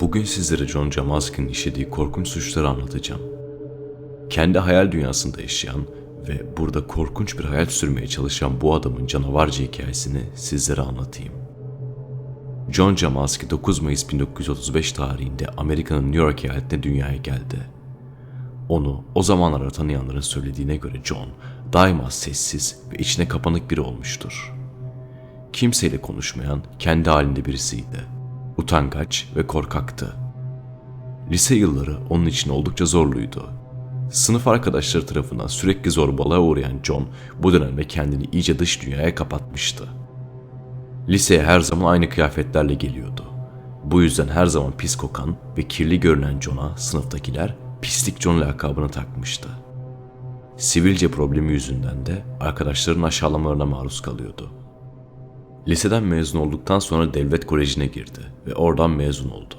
Bugün sizlere John Jamaskin'in işlediği korkunç suçları anlatacağım. Kendi hayal dünyasında yaşayan ve burada korkunç bir hayat sürmeye çalışan bu adamın canavarca hikayesini sizlere anlatayım. John Jamaski 9 Mayıs 1935 tarihinde Amerika'nın New York eyaletine dünyaya geldi. Onu o zamanlarda tanıyanların söylediğine göre John daima sessiz ve içine kapanık biri olmuştur. Kimseyle konuşmayan, kendi halinde birisiydi. Utangaç ve korkaktı. Lise yılları onun için oldukça zorluydu. Sınıf arkadaşları tarafından sürekli zorbalığa uğrayan John bu dönemde kendini iyice dış dünyaya kapatmıştı. Liseye her zaman aynı kıyafetlerle geliyordu. Bu yüzden her zaman pis kokan ve kirli görünen John'a sınıftakiler Pislik John lakabını takmıştı. Sivilce problemi yüzünden de arkadaşların aşağılamalarına maruz kalıyordu. Liseden mezun olduktan sonra devlet kolejine girdi ve oradan mezun oldu.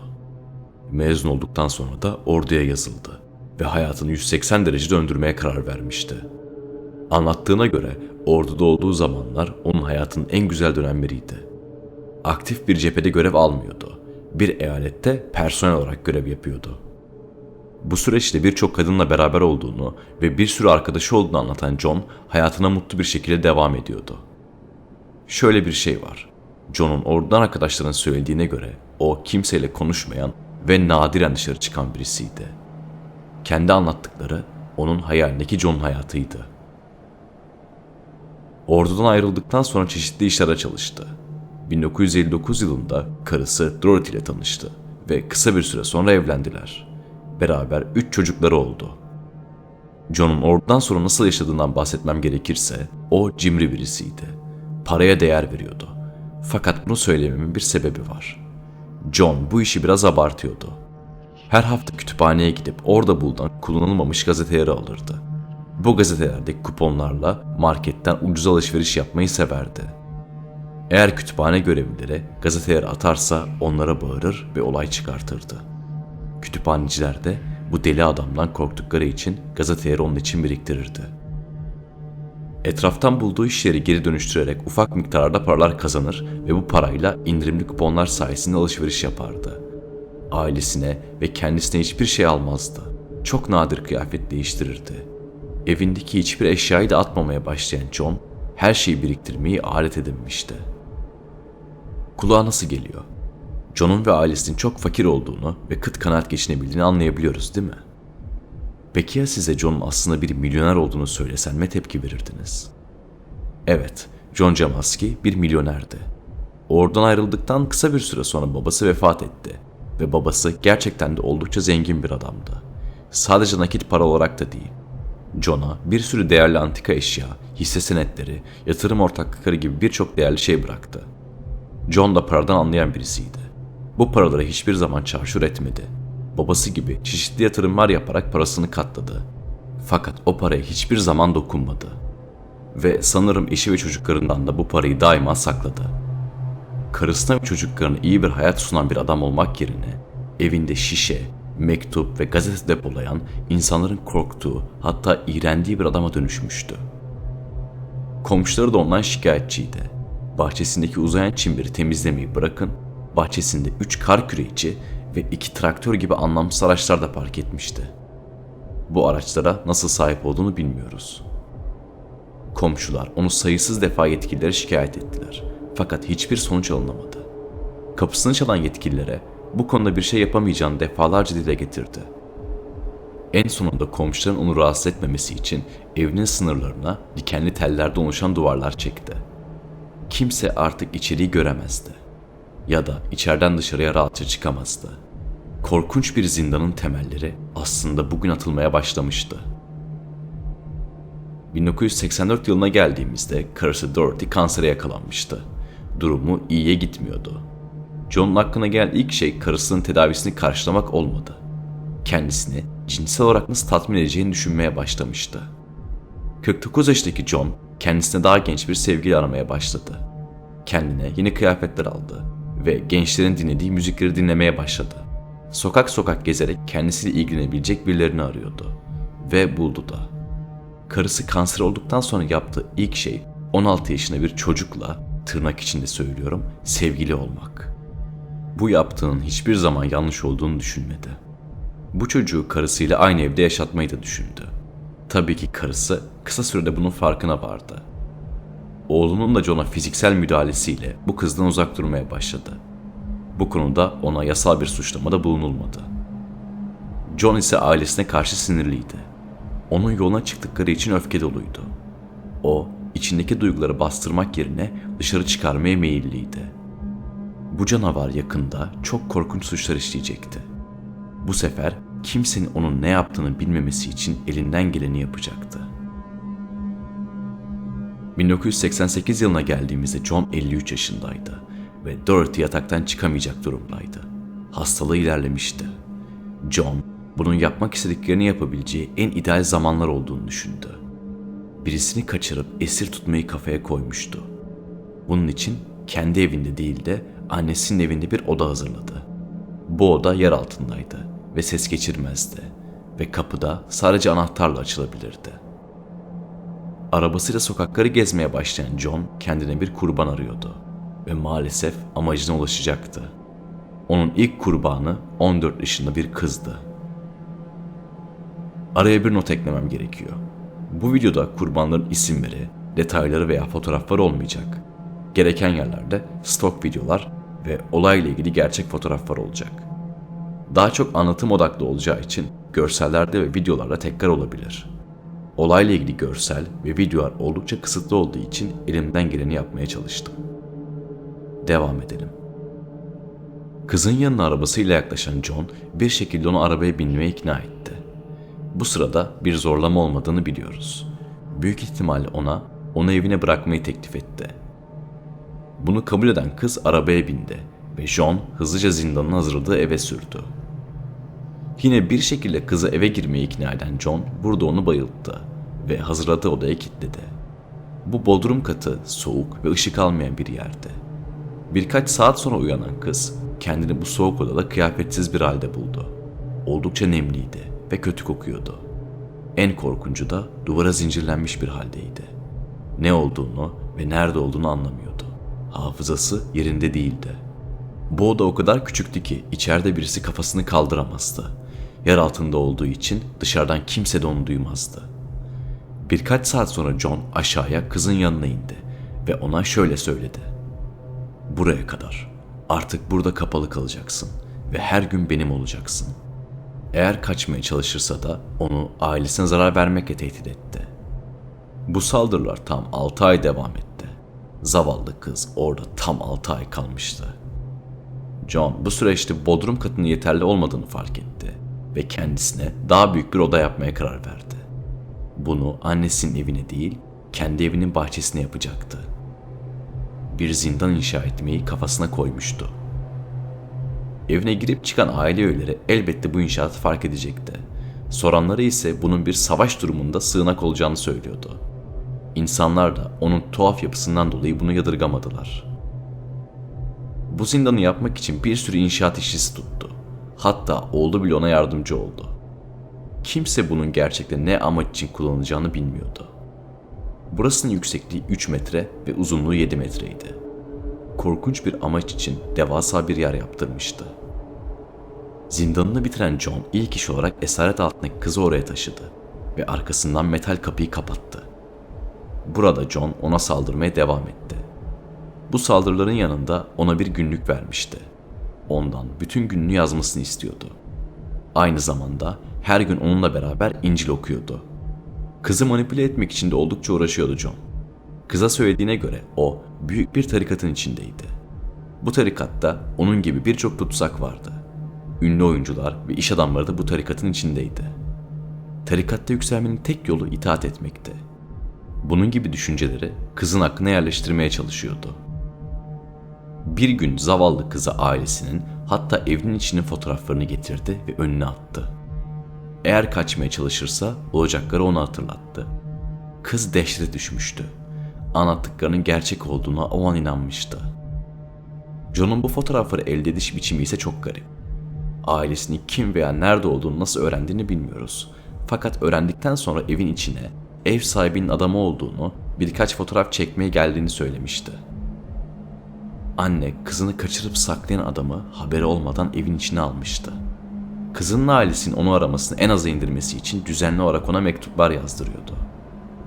Mezun olduktan sonra da orduya yazıldı ve hayatını 180 derece döndürmeye karar vermişti. Anlattığına göre orduda olduğu zamanlar onun hayatının en güzel dönemleriydi. Aktif bir cephede görev almıyordu. Bir eyalette personel olarak görev yapıyordu. Bu süreçte birçok kadınla beraber olduğunu ve bir sürü arkadaşı olduğunu anlatan John hayatına mutlu bir şekilde devam ediyordu. Şöyle bir şey var. John'un oradan arkadaşların söylediğine göre o kimseyle konuşmayan ve nadiren dışarı çıkan birisiydi. Kendi anlattıkları onun hayalindeki John hayatıydı. Ordudan ayrıldıktan sonra çeşitli işlere çalıştı. 1959 yılında karısı Dorothy ile tanıştı ve kısa bir süre sonra evlendiler. Beraber üç çocukları oldu. John'un ordudan sonra nasıl yaşadığından bahsetmem gerekirse o cimri birisiydi. Paraya değer veriyordu. Fakat bunu söylememin bir sebebi var. John bu işi biraz abartıyordu. Her hafta kütüphaneye gidip orada bulunan kullanılmamış gazeteleri alırdı. Bu gazetelerdeki kuponlarla marketten ucuz alışveriş yapmayı severdi. Eğer kütüphane görevlileri gazeteleri atarsa onlara bağırır ve olay çıkartırdı. Kütüphaneciler de bu deli adamdan korktukları için gazeteleri onun için biriktirirdi. Etraftan bulduğu işleri geri dönüştürerek ufak miktarda paralar kazanır ve bu parayla indirimli kuponlar sayesinde alışveriş yapardı. Ailesine ve kendisine hiçbir şey almazdı. Çok nadir kıyafet değiştirirdi. Evindeki hiçbir eşyayı da atmamaya başlayan John, her şeyi biriktirmeyi alet edinmişti. Kulağa nasıl geliyor? John'un ve ailesinin çok fakir olduğunu ve kıt kanaat geçinebildiğini anlayabiliyoruz değil mi? Peki ya size John'un aslında bir milyoner olduğunu söylesem ne tepki verirdiniz? Evet, John Jamaski bir milyonerdi. Oradan ayrıldıktan kısa bir süre sonra babası vefat etti ve babası gerçekten de oldukça zengin bir adamdı. Sadece nakit para olarak da değil. John'a bir sürü değerli antika eşya, hisse senetleri, yatırım ortaklıkları gibi birçok değerli şey bıraktı. John da paradan anlayan birisiydi. Bu paraları hiçbir zaman çarşur etmedi. Babası gibi çeşitli yatırımlar yaparak parasını katladı. Fakat o paraya hiçbir zaman dokunmadı. Ve sanırım eşi ve çocuklarından da bu parayı daima sakladı. Karısına ve çocuklarına iyi bir hayat sunan bir adam olmak yerine evinde şişe, mektup ve gazete depolayan, insanların korktuğu hatta iğrendiği bir adama dönüşmüştü. Komşuları da ondan şikayetçiydi. Bahçesindeki uzayan çimbiri temizlemeyi bırakın, bahçesinde üç kar küreğici ve iki traktör gibi anlamsız araçlar da park etmişti. Bu araçlara nasıl sahip olduğunu bilmiyoruz. Komşular onu sayısız defa yetkililere şikayet ettiler. Fakat hiçbir sonuç alınamadı. Kapısını çalan yetkililere bu konuda bir şey yapamayacağını defalarca dile getirdi. En sonunda komşuların onu rahatsız etmemesi için evinin sınırlarına dikenli tellerden oluşan duvarlar çekti. Kimse artık içeriği göremezdi. Ya da içeriden dışarıya rahatça çıkamazdı. Korkunç bir zindanın temelleri aslında bugün atılmaya başlamıştı. 1984 yılına geldiğimizde karısı Dorothy kansere yakalanmıştı. Durumu iyiye gitmiyordu. John'un aklına gelen ilk şey karısının tedavisini karşılamak olmadı. Kendisini cinsel olarak nasıl tatmin edeceğini düşünmeye başlamıştı. 49 yaşındaki John kendisine daha genç bir sevgili aramaya başladı. Kendine yeni kıyafetler aldı ve gençlerin dinlediği müzikleri dinlemeye başladı. Sokak sokak gezerek kendisiyle ilgilenebilecek birilerini arıyordu. Ve buldu da. Karısı kanser olduktan sonra yaptığı ilk şey 16 yaşında bir çocukla, tırnak içinde söylüyorum, sevgili olmak. Bu yaptığının hiçbir zaman yanlış olduğunu düşünmedi. Bu çocuğu karısıyla aynı evde yaşatmayı da düşündü. Tabii ki karısı kısa sürede bunun farkına vardı. Oğlunun da John'a fiziksel müdahalesiyle bu kızdan uzak durmaya başladı. Bu konuda ona yasal bir suçlamada bulunulmadı. John ise ailesine karşı sinirliydi. Onun yoluna çıktıkları için öfke doluydu. O, içindeki duyguları bastırmak yerine dışarı çıkarmaya meyilliydi. Bu canavar yakında çok korkunç suçlar işleyecekti. Bu sefer kimsenin onun ne yaptığını bilmemesi için elinden geleni yapacaktı. 1988 yılına geldiğimizde John 53 yaşındaydı ve Dorothy yataktan çıkamayacak durumdaydı. Hastalığı ilerlemişti. John, bunun yapmak istediklerini yapabileceği en ideal zamanlar olduğunu düşündü. Birisini kaçırıp esir tutmayı kafaya koymuştu. Bunun için kendi evinde değil de annesinin evinde bir oda hazırladı. Bu oda yer altındaydı ve ses geçirmezdi ve kapıda sadece anahtarla açılabilirdi. Arabasıyla sokakları gezmeye başlayan John kendine bir kurban arıyordu ve maalesef amacına ulaşacaktı. Onun ilk kurbanı 14 yaşında bir kızdı. Araya bir not eklemem gerekiyor. Bu videoda kurbanların isimleri, detayları veya fotoğrafları olmayacak. Gereken yerlerde stok videolar ve olayla ilgili gerçek fotoğraflar olacak. Daha çok anlatım odaklı olacağı için görsellerde ve videolarda tekrar olabilir. Olayla ilgili görsel ve videolar oldukça kısıtlı olduğu için elimden geleni yapmaya çalıştım. Devam edelim. Kızın yanına arabasıyla yaklaşan John bir şekilde onu arabaya binmeye ikna etti. Bu sırada bir zorlama olmadığını biliyoruz. Büyük ihtimalle ona onu evine bırakmayı teklif etti. Bunu kabul eden kız arabaya bindi ve John hızlıca zindanın hazırladığı eve sürdü. Yine bir şekilde kızı eve girmeye ikna eden John burada onu bayılttı ve hazırladığı odaya kilitledi. Bu bodrum katı soğuk ve ışık almayan bir yerdi. Birkaç saat sonra uyanan kız kendini bu soğuk odada kıyafetsiz bir halde buldu. Oldukça nemliydi ve kötü kokuyordu. En korkuncu da duvara zincirlenmiş bir haldeydi. Ne olduğunu ve nerede olduğunu anlamıyordu. Hafızası yerinde değildi. Bu oda o kadar küçüktü ki içeride birisi kafasını kaldıramazdı. Yer altında olduğu için dışarıdan kimse de onu duymazdı. Birkaç saat sonra John aşağıya kızın yanına indi ve ona şöyle söyledi. Buraya kadar. Artık burada kapalı kalacaksın ve her gün benim olacaksın. Eğer kaçmaya çalışırsa da onu ailesine zarar vermekle tehdit etti. Bu saldırılar tam 6 ay devam etti. Zavallı kız orada tam 6 ay kalmıştı. John bu süreçte bodrum katının yeterli olmadığını fark etti ve kendisine daha büyük bir oda yapmaya karar verdi. Bunu annesinin evine değil, kendi evinin bahçesine yapacaktı. Bir zindan inşa etmeyi kafasına koymuştu. Evine girip çıkan aile üyeleri elbette bu inşaatı fark edecekti. Soranları ise bunun bir savaş durumunda sığınak olacağını söylüyordu. İnsanlar da onun tuhaf yapısından dolayı bunu yadırgamadılar. Bu zindanı yapmak için bir sürü inşaat işçisi tuttu. Hatta oğlu bile ona yardımcı oldu. Kimse bunun gerçekten ne amaç için kullanılacağını bilmiyordu. Burasının yüksekliği 3 metre ve uzunluğu 7 metreydi. Korkunç bir amaç için devasa bir yer yaptırmıştı. Zindanını bitiren John ilk iş olarak esaret altındaki kızı oraya taşıdı ve arkasından metal kapıyı kapattı. Burada John ona saldırmaya devam etti. Bu saldırıların yanında ona bir günlük vermişti. Ondan bütün gününü yazmasını istiyordu. Aynı zamanda her gün onunla beraber İncil okuyordu. Kızı manipüle etmek için de oldukça uğraşıyordu John. Kıza söylediğine göre o büyük bir tarikatın içindeydi. Bu tarikatta onun gibi birçok tutsak vardı. Ünlü oyuncular ve iş adamları da bu tarikatın içindeydi. Tarikatta yükselmenin tek yolu itaat etmekti. Bunun gibi düşünceleri kızın aklına yerleştirmeye çalışıyordu. Bir gün zavallı kızı ailesinin hatta evinin içinin fotoğraflarını getirdi ve önüne attı. Eğer kaçmaya çalışırsa olacakları onu hatırlattı. Kız dehşete düşmüştü. Anlattıklarının gerçek olduğuna o an inanmıştı. John'un bu fotoğrafları elde ediş biçimi ise çok garip. Ailesinin kim veya nerede olduğunu nasıl öğrendiğini bilmiyoruz. Fakat öğrendikten sonra evin içine ev sahibinin adamı olduğunu, birkaç fotoğraf çekmeye geldiğini söylemişti. Anne kızını kaçırıp saklayan adamı haberi olmadan evin içine almıştı. Kızının ailesinin onu aramasını en aza indirmesi için düzenli olarak ona mektuplar yazdırıyordu.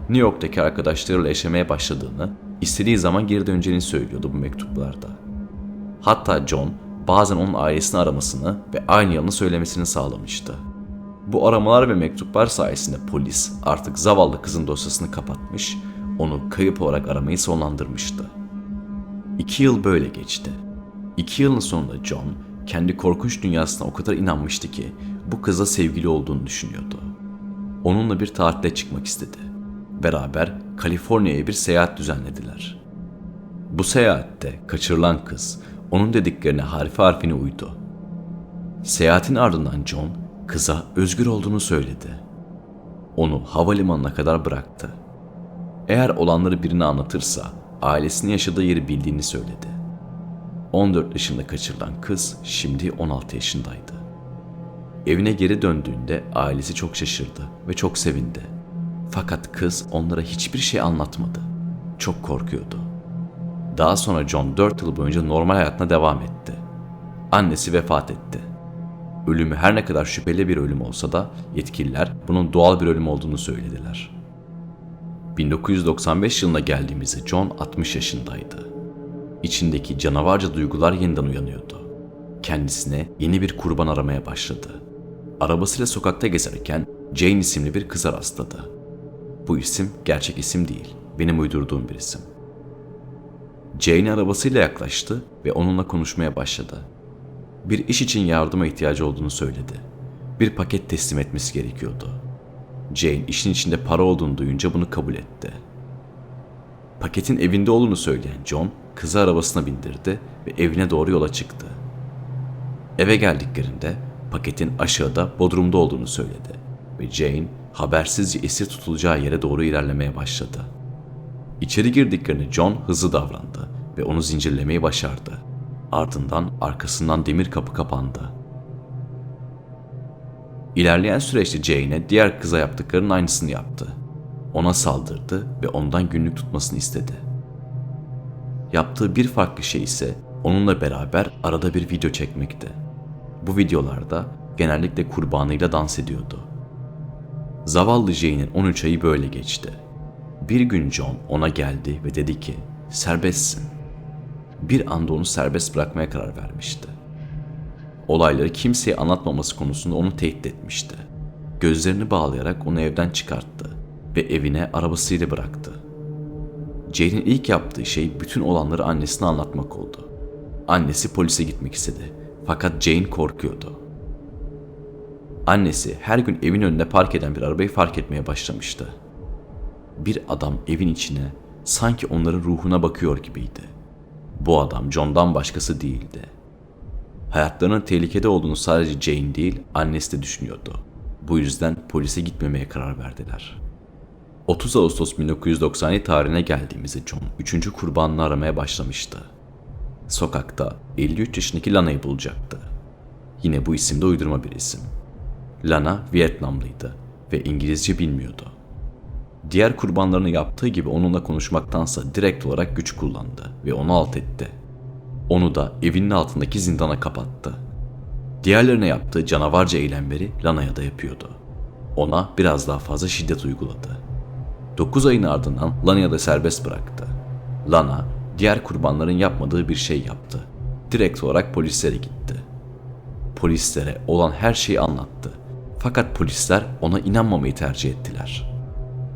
New York'taki arkadaşlarıyla yaşamaya başladığını, istediği zaman geri döneceğini söylüyordu bu mektuplarda. Hatta John bazen onun ailesini aramasını ve aynı yalanı söylemesini sağlamıştı. Bu aramalar ve mektuplar sayesinde polis artık zavallı kızın dosyasını kapatmış, onu kayıp olarak aramayı sonlandırmıştı. İki yıl böyle geçti. İki yılın sonunda John kendi korkunç dünyasına o kadar inanmıştı ki bu kızla sevgili olduğunu düşünüyordu. Onunla bir tatile çıkmak istedi. Beraber Kaliforniya'ya bir seyahat düzenlediler. Bu seyahatte kaçırılan kız onun dediklerine harfi harfine uydu. Seyahatin ardından John kıza özgür olduğunu söyledi. Onu havalimanına kadar bıraktı. Eğer olanları birine anlatırsa ailesinin yaşadığı yeri bildiğini söyledi. 14 yaşında kaçırılan kız şimdi 16 yaşındaydı. Evine geri döndüğünde ailesi çok şaşırdı ve çok sevindi. Fakat kız onlara hiçbir şey anlatmadı. Çok korkuyordu. Daha sonra John 4 yıl boyunca normal hayatına devam etti. Annesi vefat etti. Ölümü her ne kadar şüpheli bir ölüm olsa da yetkililer bunun doğal bir ölüm olduğunu söylediler. 1995 yılına geldiğimizde John 60 yaşındaydı. İçindeki canavarca duygular yeniden uyanıyordu. Kendisine yeni bir kurban aramaya başladı. Arabasıyla sokakta gezerken Jane isimli bir kıza rastladı. Bu isim gerçek isim değil, benim uydurduğum bir isim. Jane arabasıyla yaklaştı ve onunla konuşmaya başladı. Bir iş için yardıma ihtiyacı olduğunu söyledi. Bir paket teslim etmesi gerekiyordu. Jane işin içinde para olduğunu duyunca bunu kabul etti. Paketin evinde olduğunu söyleyen John kızı arabasına bindirdi ve evine doğru yola çıktı. Eve geldiklerinde paketin aşağıda bodrumda olduğunu söyledi ve Jane habersizce esir tutulacağı yere doğru ilerlemeye başladı. İçeri girdiklerinde John hızlı davrandı ve onu zincirlemeyi başardı. Ardından arkasından demir kapı kapandı. İlerleyen süreçte Jane'e diğer kıza yaptıklarının aynısını yaptı. Ona saldırdı ve ondan günlük tutmasını istedi. Yaptığı bir farklı şey ise onunla beraber arada bir video çekmekti. Bu videolarda genellikle kurbanıyla dans ediyordu. Zavallı Jane'in 13 ayı böyle geçti. Bir gün John ona geldi ve dedi ki serbestsin. Bir anda onu serbest bırakmaya karar vermişti. Olayları kimseye anlatmaması konusunda onu tehdit etmişti. Gözlerini bağlayarak onu evden çıkarttı ve evine arabasıyla bıraktı. Jane'in ilk yaptığı şey bütün olanları annesine anlatmak oldu. Annesi polise gitmek istedi fakat Jane korkuyordu. Annesi her gün evin önünde park eden bir arabayı fark etmeye başlamıştı. Bir adam evin içine sanki onların ruhuna bakıyor gibiydi. Bu adam John'dan başkası değildi. Hayatlarının tehlikede olduğunu sadece Jane değil, annesi de düşünüyordu. Bu yüzden polise gitmemeye karar verdiler. 30 Ağustos 1997 tarihine geldiğimizde John 3. kurbanını aramaya başlamıştı. Sokakta 53 yaşındaki Lana'yı bulacaktı. Yine bu isim de uydurma bir isim. Lana Vietnamlıydı ve İngilizce bilmiyordu. Diğer kurbanlarını yaptığı gibi onunla konuşmaktansa direkt olarak güç kullandı ve onu alt etti. Onu da evinin altındaki zindana kapattı. Diğerlerine yaptığı canavarca eylemleri Lana'ya da yapıyordu. Ona biraz daha fazla şiddet uyguladı. 9 ayın ardından Lana'ya da serbest bıraktı. Lana, diğer kurbanların yapmadığı bir şey yaptı. Direkt olarak polislere gitti. Polislere olan her şeyi anlattı. Fakat polisler ona inanmamayı tercih ettiler.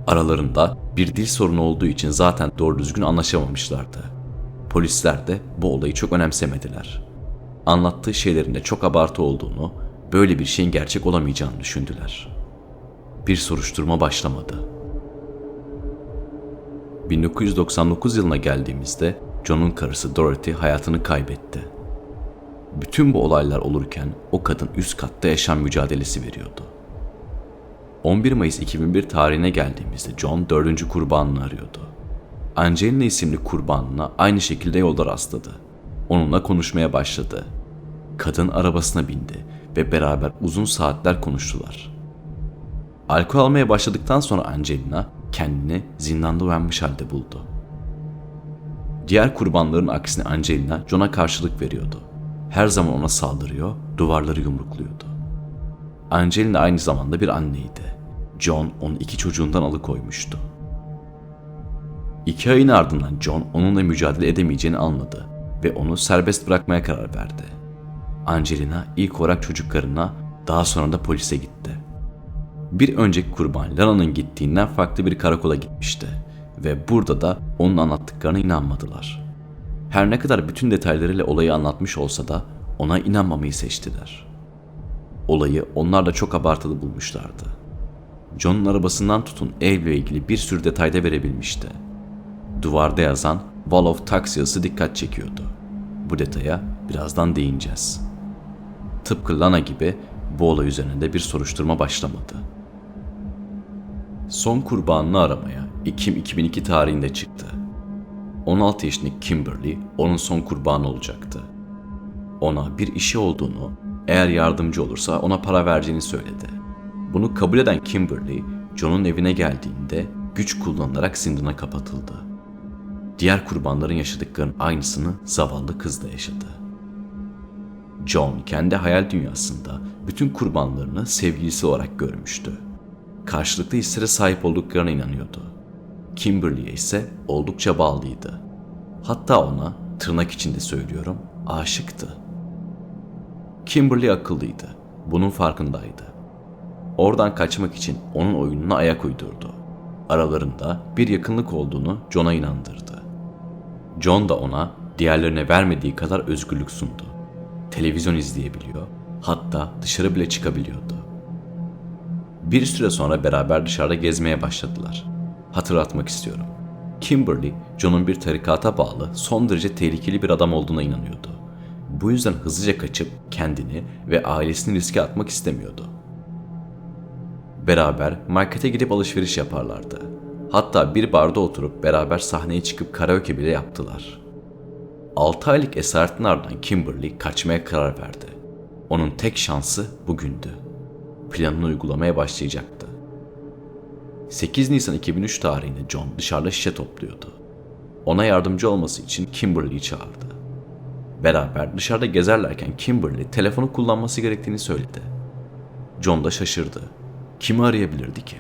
Aralarında bir dil sorunu olduğu için zaten doğru düzgün anlaşamamışlardı. Polisler de bu olayı çok önemsemediler. Anlattığı şeylerin de çok abartı olduğunu, böyle bir şeyin gerçek olamayacağını düşündüler. Bir soruşturma başlamadı. 1999 yılına geldiğimizde John'un karısı Dorothy hayatını kaybetti. Bütün bu olaylar olurken o kadın üst katta yaşam mücadelesi veriyordu. 11 Mayıs 2001 tarihine geldiğimizde John dördüncü kurbanını arıyordu. Angelina isimli kurbanına aynı şekilde yolda rastladı. Onunla konuşmaya başladı. Kadın arabasına bindi ve beraber uzun saatler konuştular. Alkol almaya başladıktan sonra Angelina kendini zindanda uyanmış halde buldu. Diğer kurbanların aksine Angelina John'a karşılık veriyordu. Her zaman ona saldırıyor, duvarları yumrukluyordu. Angelina aynı zamanda bir anneydi. John onu iki çocuğundan alıkoymuştu. İki ayın ardından John onunla mücadele edemeyeceğini anladı ve onu serbest bırakmaya karar verdi. Angelina ilk olarak çocuklarına daha sonra da polise gitti. Bir önceki kurban Lana'nın gittiğinden farklı bir karakola gitmişti ve burada da onun anlattıklarına inanmadılar. Her ne kadar bütün detaylarıyla olayı anlatmış olsa da ona inanmamayı seçtiler. Olayı onlar da çok abartılı bulmuşlardı. John'un arabasından tutun evle ilgili bir sürü detayda verebilmişti. Duvarda yazan Wall of Tax yazısı dikkat çekiyordu. Bu detaya birazdan değineceğiz. Tıpkı Lana gibi bu olay üzerinde bir soruşturma başlamadı. Son kurbanını aramaya Ekim 2002 tarihinde çıktı. 16 yaşındaki Kimberly onun son kurbanı olacaktı. Ona bir işi olduğunu, eğer yardımcı olursa ona para vereceğini söyledi. Bunu kabul eden Kimberly, John'un evine geldiğinde güç kullanılarak zindana kapatıldı. Diğer kurbanların yaşadıklarının aynısını zavallı kız da yaşadı. John kendi hayal dünyasında bütün kurbanlarını sevgilisi olarak görmüştü. Karşılıklı hislere sahip olduklarına inanıyordu. Kimberly'e ise oldukça bağlıydı. Hatta ona, tırnak içinde söylüyorum, aşıktı. Kimberly akıllıydı. Bunun farkındaydı. Oradan kaçmak için onun oyununa ayak uydurdu. Aralarında bir yakınlık olduğunu John'a inandırdı. John da ona diğerlerine vermediği kadar özgürlük sundu. Televizyon izleyebiliyor, hatta dışarı bile çıkabiliyordu. Bir süre sonra beraber dışarıda gezmeye başladılar. Hatırlatmak istiyorum. Kimberly, John'un bir tarikata bağlı son derece tehlikeli bir adam olduğuna inanıyordu. Bu yüzden hızlıca kaçıp kendini ve ailesini riske atmak istemiyordu. Beraber markete gidip alışveriş yaparlardı. Hatta bir barda oturup beraber sahneye çıkıp karaoke bile yaptılar. 6 aylık esaretin ardından Kimberly kaçmaya karar verdi. Onun tek şansı bugündü. Planını uygulamaya başlayacaktı. 8 Nisan 2003 tarihinde John dışarıda şişe topluyordu. Ona yardımcı olması için Kimberly'yi çağırdı. Beraber dışarıda gezerlerken Kimberly telefonu kullanması gerektiğini söyledi. John da şaşırdı. Kimi arayabilirdi ki?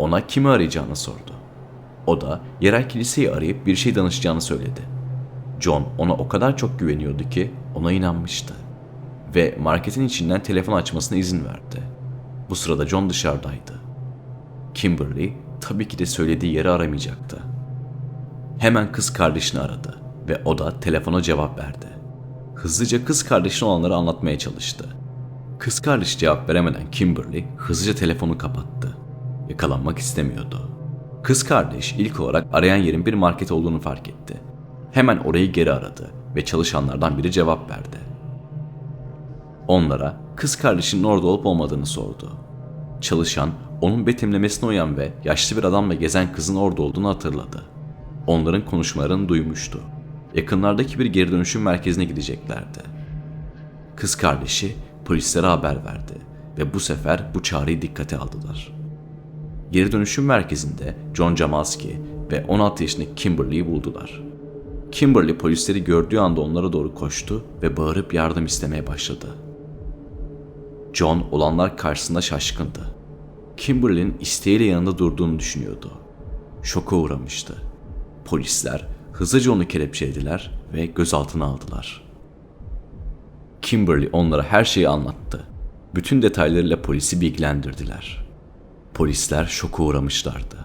Ona kimi arayacağını sordu. O da yerel kiliseyi arayıp bir şey danışacağını söyledi. John ona o kadar çok güveniyordu ki ona inanmıştı. Ve marketin içinden telefon açmasına izin verdi. Bu sırada John dışarıdaydı. Kimberly tabii ki de söylediği yeri aramayacaktı. Hemen kız kardeşini aradı ve o da telefona cevap verdi. Hızlıca kız kardeşine olanları anlatmaya çalıştı. Kız kardeş cevap veremeden Kimberly hızlıca telefonu kapattı. Yakalanmak istemiyordu. Kız kardeş ilk olarak arayan yerin bir market olduğunu fark etti. Hemen orayı geri aradı ve çalışanlardan biri cevap verdi. Onlara kız kardeşinin orada olup olmadığını sordu. Çalışan onun betimlemesine uyan ve yaşlı bir adamla gezen kızın orada olduğunu hatırladı. Onların konuşmalarını duymuştu. Yakınlardaki bir geri dönüşüm merkezine gideceklerdi. Kız kardeşi polislere haber verdi ve bu sefer bu çağrıyı dikkate aldılar. Geri dönüşüm merkezinde John Jamalski ve 16 yaşındaki Kimberly'yi buldular. Kimberly polisleri gördüğü anda onlara doğru koştu ve bağırıp yardım istemeye başladı. John olanlar karşısında şaşkındı. Kimberly'nin isteğiyle yanında durduğunu düşünüyordu. Şoka uğramıştı. Polisler hızlıca onu kelepçelediler ve gözaltına aldılar. Kimberly onlara her şeyi anlattı. Bütün detaylarıyla polisi bilgilendirdiler. Polisler şoka uğramışlardı.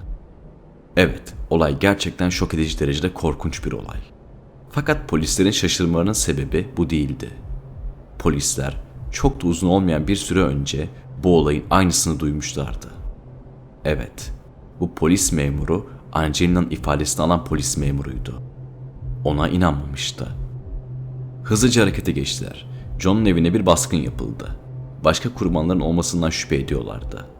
Evet, olay gerçekten şok edici derecede korkunç bir olay. Fakat polislerin şaşırmalarının sebebi bu değildi. Polisler çok da uzun olmayan bir süre önce bu olayın aynısını duymuşlardı. Evet, bu polis memuru Angelina'nın ifadesini alan polis memuruydu. Ona inanmamıştı. Hızlıca harekete geçtiler. John'un evine bir baskın yapıldı. Başka kurbanların olmasından şüphe ediyorlardı.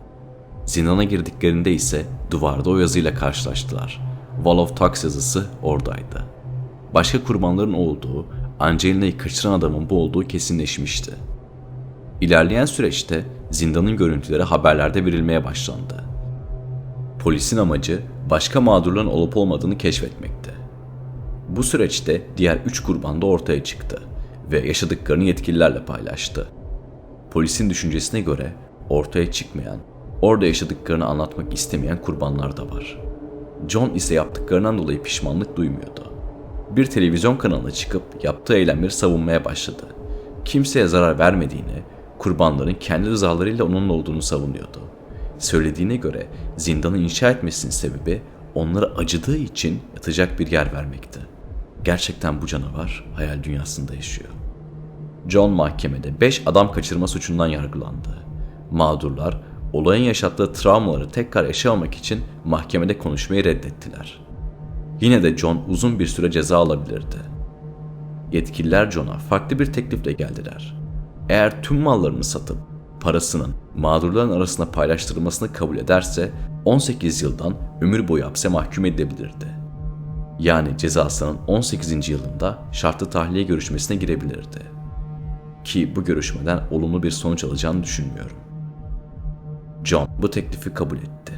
Zindana girdiklerinde ise duvarda o yazıyla karşılaştılar. Wall of Tax yazısı oradaydı. Başka kurbanların olduğu, Angelina'yı kaçıran adamın bu olduğu kesinleşmişti. İlerleyen süreçte zindanın görüntüleri haberlerde verilmeye başlandı. Polisin amacı başka mağdurların olup olmadığını keşfetmekti. Bu süreçte diğer 3 kurban da ortaya çıktı ve yaşadıklarını yetkililerle paylaştı. Polisin düşüncesine göre ortaya çıkmayan, orada yaşadıklarını anlatmak istemeyen kurbanlar da var. John ise yaptıklarından dolayı pişmanlık duymuyordu. Bir televizyon kanalına çıkıp yaptığı eylemleri savunmaya başladı. Kimseye zarar vermediğini, kurbanların kendi rızalarıyla onunla olduğunu savunuyordu. Söylediğine göre zindanı inşa etmesinin sebebi onlara acıdığı için yatacak bir yer vermekti. Gerçekten bu canavar hayal dünyasında yaşıyor. John mahkemede 5 adam kaçırma suçundan yargılandı. Mağdurlar olayın yaşattığı travmaları tekrar yaşamamak için mahkemede konuşmayı reddettiler. Yine de John uzun bir süre ceza alabilirdi. Yetkililer John'a farklı bir teklifle geldiler. Eğer tüm mallarını satıp parasının mağdurların arasında paylaştırılmasını kabul ederse 18 yıldan ömür boyu hapse mahkum edilebilirdi. Yani cezasının 18. yılında şartlı tahliye görüşmesine girebilirdi. Ki bu görüşmeden olumlu bir sonuç alacağını düşünmüyorum. John bu teklifi kabul etti.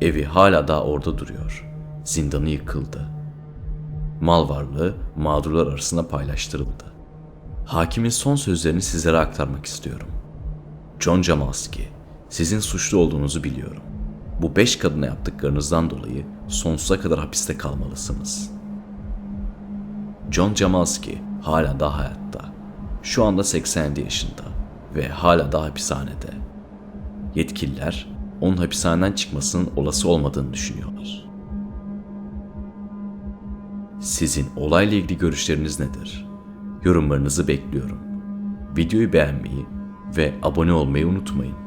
Evi hala daha orada duruyor. Zindanı yıkıldı. Mal varlığı mağdurlar arasında paylaştırıldı. Hakimin son sözlerini sizlere aktarmak istiyorum. John Jamalski, sizin suçlu olduğunuzu biliyorum. Bu beş kadına yaptıklarınızdan dolayı sonsuza kadar hapiste kalmalısınız. John Jamalski hala da hayatta. Şu anda 87 yaşında ve hala da hapishanede. Yetkililer onun hapishaneden çıkmasının olası olmadığını düşünüyorlar. Sizin olayla ilgili görüşleriniz nedir? Yorumlarınızı bekliyorum. Videoyu beğenmeyi ve abone olmayı unutmayın.